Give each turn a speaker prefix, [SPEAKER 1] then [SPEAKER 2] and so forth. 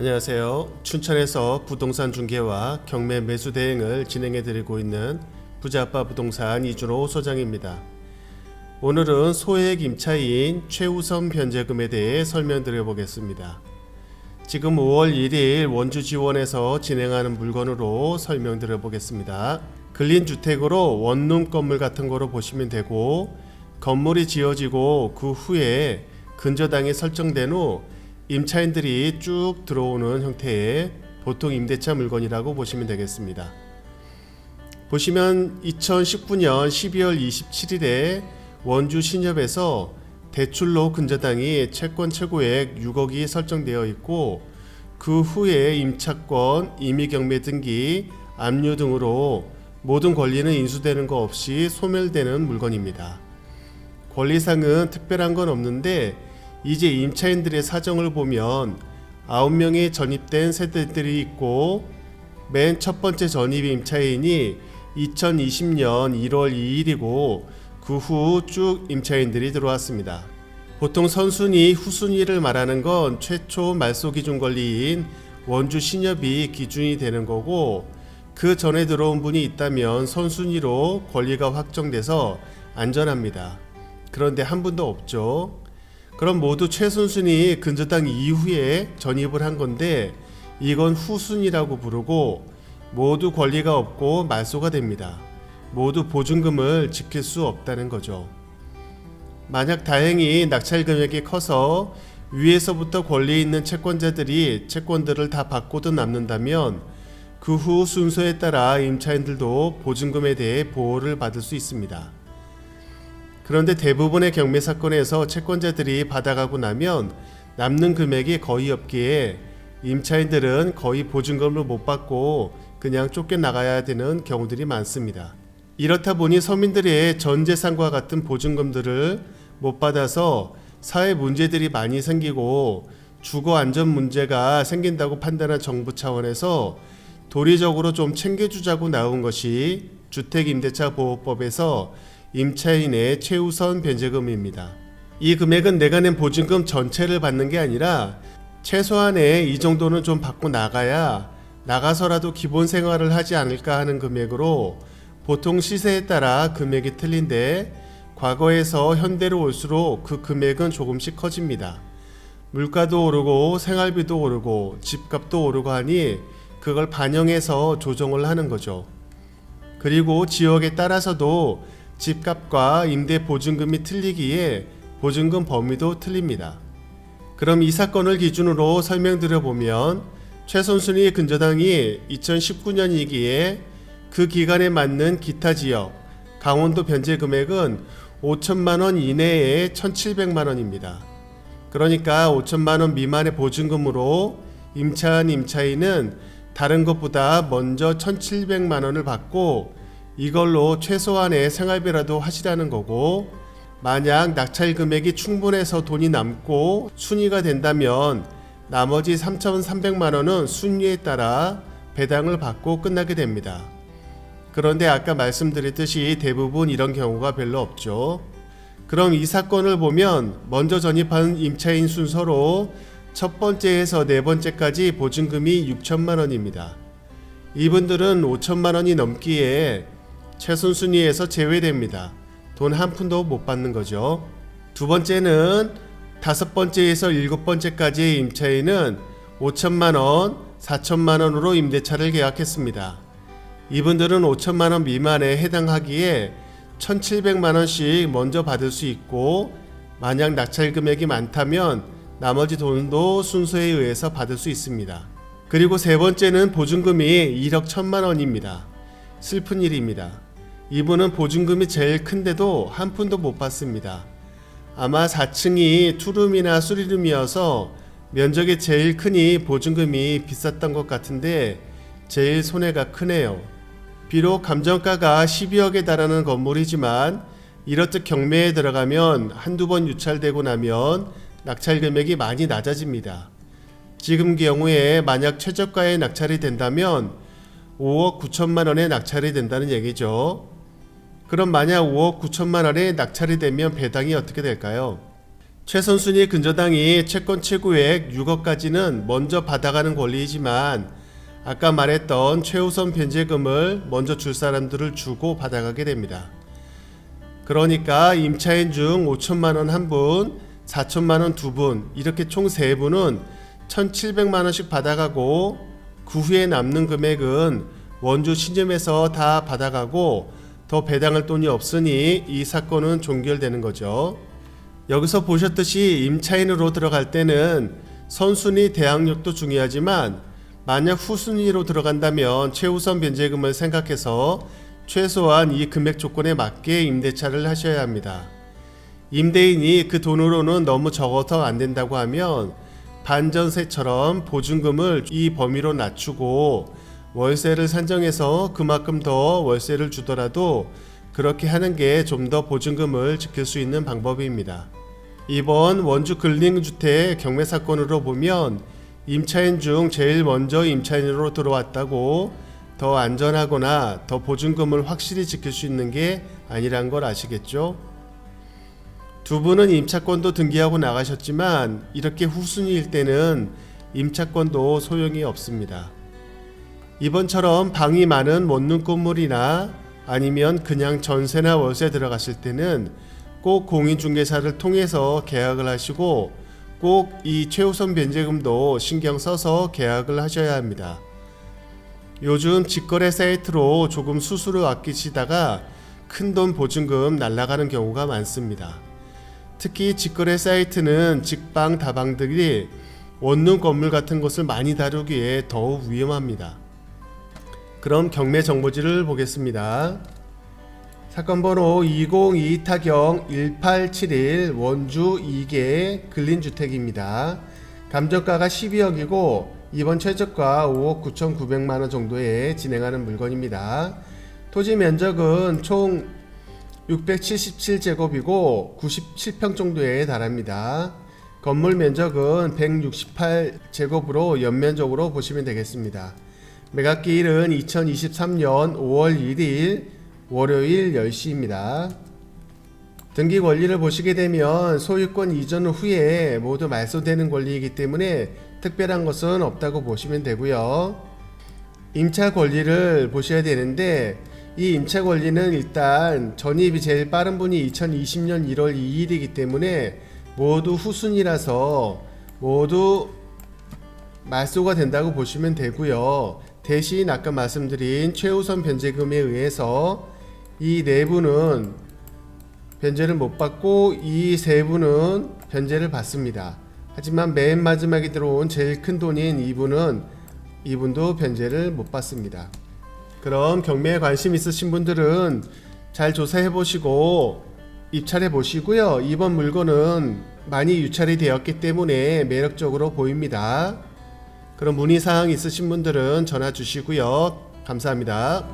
[SPEAKER 1] 안녕하세요. 춘천에서 부동산 중개와 경매 매수 대행을 진행해 드리고 있는 부자아빠 부동산 이준호 소장입니다. 오늘은 소액 임차인 최우선 변제금에 대해 설명드려 보겠습니다. 지금 5월 1일 원주 지원에서 진행하는 물건으로 설명드려 보겠습니다. 근린 주택으로 원룸 건물 같은 거로 보시면 되고 건물이 지어지고 그 후에 근저당이 설정된 후 임차인들이 쭉 들어오는 형태의 보통 임대차 물건이라고 보시면 되겠습니다. 보시면 2019년 12월 27일에 원주 신협에서 대출로 근저당이 채권 최고액 6억이 설정되어 있고 그 후에 임차권, 임의경매 등기, 압류 등으로 모든 권리는 인수되는 거 없이 소멸되는 물건입니다. 권리상은 특별한 건 없는데 이제 임차인들의 사정을 보면 9명이 전입된 세대들이 있고 맨 첫 번째 전입 임차인이 2020년 1월 2일이고 그 후 쭉 임차인들이 들어왔습니다. 보통 선순위, 후순위를 말하는 건 최초 말소 기준 권리인 원주 신협이 기준이 되는 거고 그 전에 들어온 분이 있다면 선순위로 권리가 확정돼서 안전합니다. 그런데 한 분도 없죠. 그럼 모두 최순순위 근저당 이후에 전입을 한 건데 이건 후순위라고 부르고 모두 권리가 없고 말소가 됩니다. 모두 보증금을 지킬 수 없다는 거죠. 만약 다행히 낙찰 금액이 커서 위에서부터 권리 있는 채권자들이 채권들을 다 받고도 남는다면 그 후 순서에 따라 임차인들도 보증금에 대해 보호를 받을 수 있습니다. 그런데 대부분의 경매 사건에서 채권자들이 받아가고 나면 남는 금액이 거의 없기에 임차인들은 거의 보증금을 못 받고 그냥 쫓겨나가야 되는 경우들이 많습니다. 이렇다 보니 서민들의 전 재산과 같은 보증금들을 못 받아서 사회 문제들이 많이 생기고 주거 안전 문제가 생긴다고 판단한 정부 차원에서 도리적으로 좀 챙겨주자고 나온 것이 주택임대차 보호법에서 임차인의 최우선 변제금입니다. 이 금액은 내가 낸 보증금 전체를 받는 게 아니라 최소한의 이 정도는 좀 받고 나가야 나가서라도 기본 생활을 하지 않을까 하는 금액으로 보통 시세에 따라 금액이 틀린데 과거에서 현대로 올수록 그 금액은 조금씩 커집니다. 물가도 오르고 생활비도 오르고 집값도 오르고 하니 그걸 반영해서 조정을 하는 거죠. 그리고 지역에 따라서도 집값과 임대 보증금이 틀리기에 보증금 범위도 틀립니다. 그럼 이 사건을 기준으로 설명드려 보면 최선순위 근저당이 2019년이기에 그 기간에 맞는 기타 지역 강원도 변제 금액은 5천만 원 이내에 1,700만 원입니다. 그러니까 5천만 원 미만의 보증금으로 임차한 임차인은 다른 것보다 먼저 1,700만 원을 받고 이걸로 최소한의 생활비라도 하시라는 거고 만약 낙찰 금액이 충분해서 돈이 남고 순위가 된다면 나머지 3,300만 원은 순위에 따라 배당을 받고 끝나게 됩니다. 그런데 아까 말씀드렸듯이 대부분 이런 경우가 별로 없죠. 그럼 이 사건을 보면 먼저 전입한 임차인 순서로 첫 번째에서 네 번째까지 보증금이 6천만 원입니다. 이분들은 5천만 원이 넘기에 최순순위에서 제외됩니다. 돈 한 푼도 못 받는 거죠. 두 번째는 다섯 번째에서 일곱 번째까지의 임차인은 5천만 원, 4천만 원으로 임대차를 계약했습니다. 이분들은 5천만 원 미만에 해당하기에 1,700만 원씩 먼저 받을 수 있고 만약 낙찰 금액이 많다면 나머지 돈도 순서에 의해서 받을 수 있습니다. 그리고 세 번째는 보증금이 1억 1천만 원입니다. 슬픈 일입니다. 이분은 보증금이 제일 큰데도 한 푼도 못 받습니다. 아마 4층이 투룸이나 쓰리룸이어서 면적이 제일 크니 보증금이 비쌌던 것 같은데 제일 손해가 크네요. 비록 감정가가 12억에 달하는 건물이지만 이렇듯 경매에 들어가면 한두 번 유찰되고 나면 낙찰 금액이 많이 낮아집니다. 지금 경우에 만약 최저가에 낙찰이 된다면 5억 9천만 원에 낙찰이 된다는 얘기죠. 그럼 만약 5억 9천만 원에 낙찰이 되면 배당이 어떻게 될까요? 최선순위 근저당이 채권 최고액 6억까지는 먼저 받아가는 권리이지만 아까 말했던 최우선 변제금을 먼저 줄 사람들을 주고 받아가게 됩니다. 그러니까 임차인 중 5천만 원 한 분, 4천만 원 두 분, 이렇게 총 세 분은 1,700만 원씩 받아가고 그 후에 남는 금액은 원주 신점에서 다 받아가고 더 배당할 돈이 없으니 이 사건은 종결되는 거죠. 여기서 보셨듯이 임차인으로 들어갈 때는 선순위 대항력도 중요하지만 만약 후순위로 들어간다면 최우선 변제금을 생각해서 최소한 이 금액 조건에 맞게 임대차를 하셔야 합니다. 임대인이 그 돈으로는 너무 적어서 안 된다고 하면 반전세처럼 보증금을 이 범위로 낮추고 월세를 산정해서 그만큼 더 월세를 주더라도 그렇게 하는 게 좀 더 보증금을 지킬 수 있는 방법입니다. 이번 원주 근린주택 경매 사건으로 보면 임차인 중 제일 먼저 임차인으로 들어왔다고 더 안전하거나 더 보증금을 확실히 지킬 수 있는 게 아니란 걸 아시겠죠? 두 분은 임차권도 등기하고 나가셨지만 이렇게 후순위일 때는 임차권도 소용이 없습니다. 이번처럼 방이 많은 원룸 건물이나 아니면 그냥 전세나 월세 들어갔을 때는 꼭 공인중개사를 통해서 계약을 하시고 꼭 이 최우선 변제금도 신경 써서 계약을 하셔야 합니다. 요즘 직거래 사이트로 조금 수수료 아끼시다가 큰돈 보증금 날라가는 경우가 많습니다. 특히 직거래 사이트는 직방 다방들이 원룸 건물 같은 것을 많이 다루기에 더욱 위험합니다. 그럼 경매 정보지를 보겠습니다. 사건 번호 202 타경 1871 원주 2개 근린주택입니다. 감정가가 12억이고 이번 최저가 5억 9,900만 원 정도에 진행하는 물건입니다. 토지 면적은 총 677제곱이고 97평 정도에 달합니다. 건물 면적은 168제곱으로 연면적으로 보시면 되겠습니다. 매각기일은 2023년 5월 1일 월요일 10시입니다. 등기 권리를 보시게 되면 소유권 이전 후에 모두 말소되는 권리이기 때문에 특별한 것은 없다고 보시면 되고요. 임차 권리를 보셔야 되는데 이 임차 권리는 일단 전입이 제일 빠른 분이 2020년 1월 2일이기 때문에 모두 후순이라서 모두 말소가 된다고 보시면 되고요. 대신 아까 말씀드린 최우선 변제금에 의해서 이네 분은 변제를 못 받고 이세 분은 변제를 받습니다. 하지만 맨 마지막에 들어온 제일 큰 돈인 이분은 이분도 변제를 못 받습니다. 그럼 경매에 관심 있으신 분들은 잘 조사해 보시고 입찰해 보시고요. 이번 물건은 많이 유찰이 되었기 때문에 매력적으로 보입니다. 그럼 문의 사항 있으신 분들은 전화 주시고요. 감사합니다.